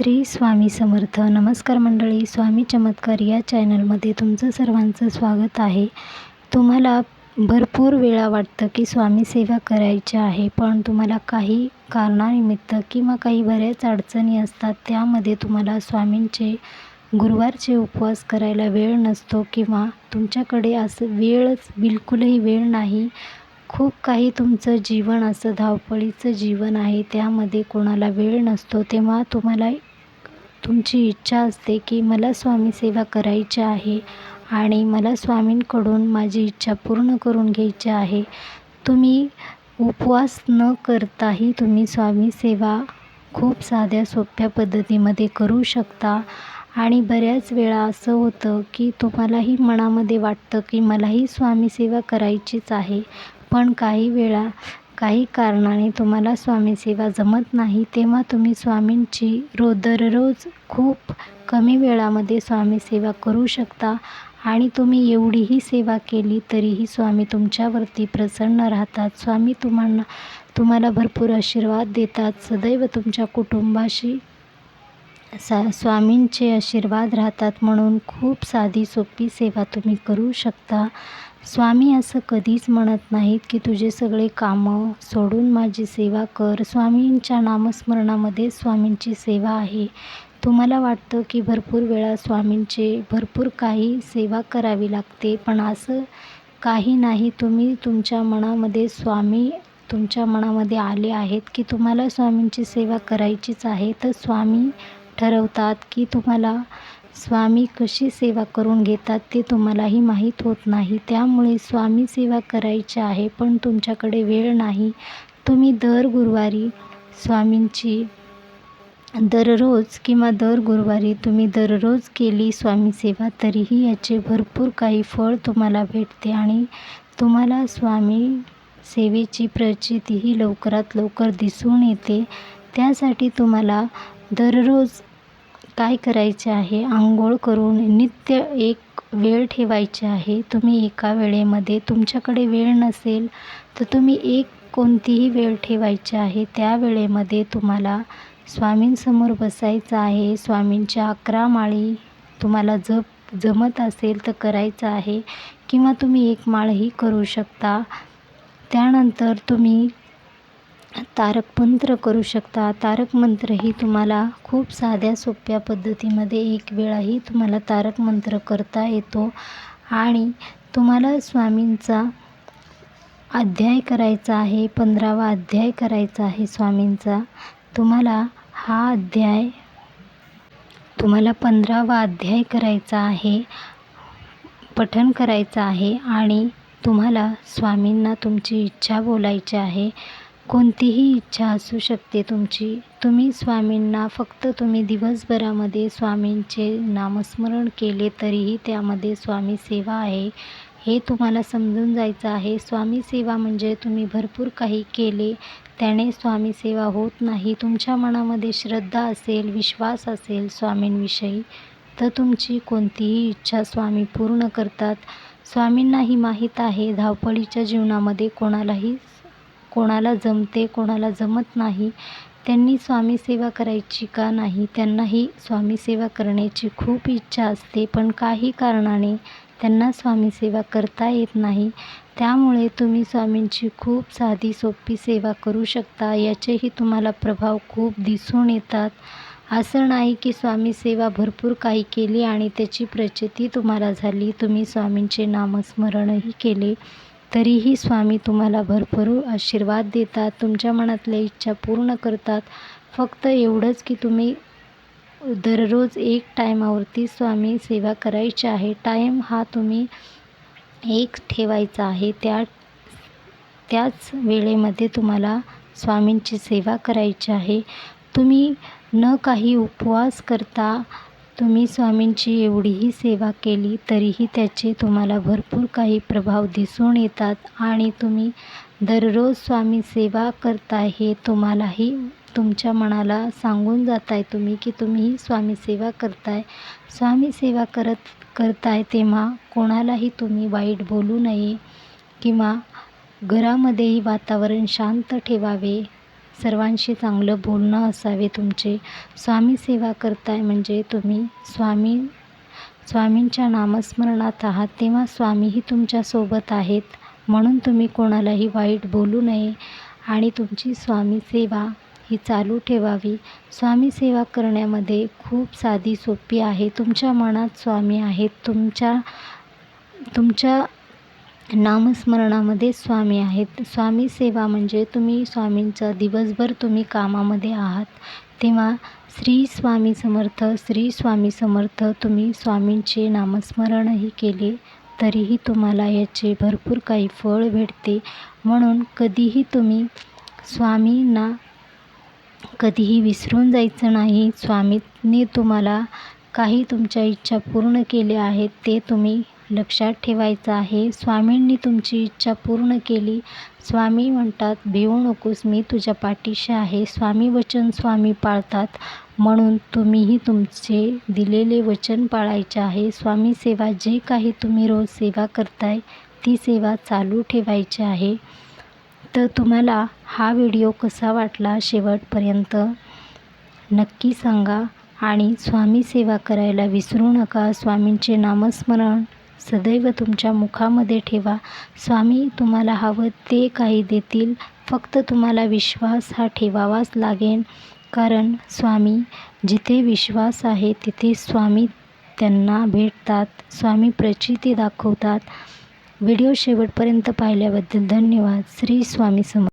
श्री स्वामी समर्थ. नमस्कार मंडळी स्वामी चमत्कार या चॅनलमध्ये तुमचं सर्वांचं स्वागत आहे. तुम्हाला भरपूर वेळा वाटतं की स्वामी सेवा करायची आहे पण तुम्हाला काही कारणानिमित्त किंवा काही बऱ्याच अडचणी असतात त्यामध्ये तुम्हाला स्वामींचे गुरुवारचे उपवास करायला वेळ नसतो किंवा तुमच्याकडे असं वेळच बिलकुलही वेळ नाही. खूप काही तुमचं जीवन असं धावपळीचं जीवन आहे त्यामध्ये कोणाला वेळ नसतो तेव्हा तुम्हाला तुमची इच्छा असते की मला स्वामी सेवा करायची आहे आणि मला स्वामींकडून माझी इच्छा पूर्ण करून घ्यायची आहे. तुम्ही उपवास न करताही तुम्ही स्वामी सेवा खूप साध्या सोप्या पद्धतीमध्ये करू शकता. आणि बऱ्याच वेळा असं होतं की तुम्हालाही मनामध्ये वाटतं की मलाही स्वामीसेवा करायचीच आहे. पण काही वेळा काही कारणाने तुम्हाला स्वामी सेवा जमत नाही तेव्हा तुम्ही स्वामींची रोज दररोज खूप कमी वेळामध्ये स्वामी सेवा करू शकता आणि तुम्ही एवढीही सेवा केली तरीही स्वामी तुमच्यावरती प्रसन्न राहतात. स्वामी तुम्हाला तुम्हाला भरपूर आशीर्वाद देतात. सदैव तुमच्या कुटुंबाशी सा स्वामींचे आशीर्वाद राहतात म्हणून खूप साधी सोपी सेवा तुम्ही करू शकता. स्वामी असं कधीच म्हणत नाहीत की तुझे सगळे कामं सोडून माझी सेवा कर. स्वामींच्या नामस्मरणामध्ये स्वामींची सेवा आहे. तुम्हाला वाटतं की भरपूर वेळा स्वामींचे भरपूर काही सेवा करावी लागते पण असं काही नाही. तुम्ही तुमच्या मनामध्ये स्वामी तुमच्या मनामध्ये आले आहेत की तुम्हाला स्वामींची सेवा करायचीच आहे. तर स्वामी ठरवतात की तुम्हाला स्वामी कशी सेवा करून घेतात ते तुम्हालाही माहीत होत नाही. त्यामुळे स्वामी सेवा करायची आहे पण तुमच्याकडे वेळ नाही. तुम्ही दर गुरुवारी स्वामींची दररोज किंवा दर गुरुवारी तुम्ही दररोज केली स्वामी सेवा तरीही याचे भरपूर काही फळ तुम्हाला भेटते आणि तुम्हाला स्वामी सेवेची प्रचितीही लवकरात लवकर दिसून येते. त्यासाठी तुम्हाला दररोज काय करायचे आहे? आंघोळ करून नित्य एक वेळ ठेवायची आहे. तुम्ही एका वेळेमध्ये तुमच्याकडे वेळ नसेल तर तुम्ही एक कोणतीही वेळ ठेवायची आहे. त्या वेळेमध्ये तुम्हाला स्वामींसमोर बसायचं आहे. स्वामींच्या अकरा माळी तुम्हाला जप जमत असेल तर करायचं आहे किंवा तुम्ही एक माळही करू शकता. त्यानंतर तुम्ही तारक मंत्र करू शकता. तारक मंत्रही तुम्हाला खूप साध्या सोप्या पद्धतीमध्ये एक वेळाही तुम्हाला तारक मंत्र करता येतो. आणि तुम्हाला स्वामींचा अध्याय करायचा आहे पंधरावा अध्याय करायचा आहे स्वामींचा. तुम्हाला हा अध्याय तुम्हाला पंधरावा अध्याय करायचा आहे पठण करायचं आहे आणि तुम्हाला स्वामींना तुमची इच्छा बोलायची आहे. कोणतीही इच्छा असू शकते तुमची. तुम्ही स्वामींना फक्त तुम्ही दिवसभरामध्ये स्वामींचे नामस्मरण केले तरीही त्यामध्ये स्वामी सेवा आहे. हे तुम्हाला समजून जायचं आहे. स्वामी सेवा म्हणजे तुम्ही भरपूर काही केले त्याने स्वामी सेवा होत नाही. तुमच्या मनामध्ये श्रद्धा असेल विश्वास असेल स्वामींविषयी तर तुमची कोणतीही इच्छा स्वामी पूर्ण करतात. स्वामींनाही माहीत आहे धावपळीच्या जीवनामध्ये कोणालाही कोणाला जमते कोणाला जमत नाही त्यांनी स्वामीसेवा करायची का नाही त्यांनाही स्वामीसेवा करण्याची खूप इच्छा असते. पण काही कारणाने त्यांना स्वामीसेवा करता येत नाही. त्यामुळे तुम्ही स्वामींची खूप साधी सोपी सेवा करू शकता. याचेही तुम्हाला प्रभाव खूप दिसून येतात. असं नाही की स्वामी सेवा भरपूर काही केली आणि त्याची प्रचिती तुम्हाला झाली. तुम्ही स्वामींचे नामस्मरणही केले. तरीही स्वामी तुम्हाला भरपूर आशीर्वाद देतात तुमच्या मनातल्या इच्छा पूर्ण करतात. फक्त एवढंच की तुम्ही दररोज एक टायमावरती स्वामी सेवा करायची आहे. टाईम हा तुम्ही एक ठेवायचा आहे. त्या त्याच वेळेमध्ये तुम्हाला स्वामींची सेवा करायची आहे. तुम्ही न काही उपवास करता तुम्ही स्वामींची एवढीही सेवा केली तरीही त्याचे तुम्हाला भरपूर काही प्रभाव दिसून येतात आणि तुम्ही दररोज स्वामी सेवा करता हे तुम्हालाही तुमच्या मनाला सांगून जाताय तुम्ही की तुम्हीही स्वामी सेवा करताय. स्वामी सेवा करत करताय तेव्हा कोणालाही तुम्ही वाईट बोलू नये किंवा घरामध्येही वातावरण शांत ठेवावे. सर्वांशी चांगलं बोलणं असावे तुमचे. स्वामी सेवा करताय म्हणजे तुम्ही स्वामी स्वामींच्या नामस्मरणात आहात तेव्हा स्वामीही तुमच्यासोबत आहेत. म्हणून तुम्ही कोणालाही वाईट बोलू नये आणि तुमची स्वामी सेवा ही चालू ठेवावी. स्वामी सेवा करण्यामध्ये खूप साधी सोपी आहे. तुमच्या मनात स्वामी आहेत. तुमच्या तुमच्या नामस्मरणामध्ये स्वामी आहेत. स्वामी सेवा म्हणजे तुम्ही स्वामींचा दिवसभर तुम्ही कामामध्ये आहात. तेव्हा श्री स्वामी समर्थ श्री स्वामी समर्थ तुम्ही स्वामींचे नामस्मरणही केले तरीही तुम्हाला याचे भरपूर काही फळ भेटते. म्हणून कधीही तुम्ही स्वामींना कधीही विसरून जायचं नाही. स्वामींनी तुम्हाला काही तुमच्या इच्छा पूर्ण केल्या आहेत ते तुम्ही लक्षात ठेवायचं आहे. स्वामींनी तुमची इच्छा पूर्ण केली. स्वामी म्हणतात भिवू नकोस मी तुझ्या पाठीशी आहे. स्वामी वचन स्वामी पाळतात. म्हणून तुम्हीही तुमचे दिलेले वचन पाळायचे आहे. स्वामी सेवा जे काही तुम्ही रोज सेवा करताय ती सेवा चालू ठेवायची आहे. तर तुम्हाला हा व्हिडिओ कसा वाटला शेवटपर्यंत नक्की सांगा आणि स्वामी सेवा करायला विसरू नका. स्वामींचे नामस्मरण सदैव तुमच्या मुखामध्ये ठेवा. स्वामी तुम्हाला हवं ते काही देतील. फक्त तुम्हाला विश्वास हा ठेवावाच लागेल. कारण स्वामी जिथे विश्वास आहे तिथे स्वामी त्यांना भेटतात. स्वामी प्रचिती दाखवतात. व्हिडिओ शेवटपर्यंत पाहिल्याबद्दल धन्यवाद. श्री स्वामी समर्थ.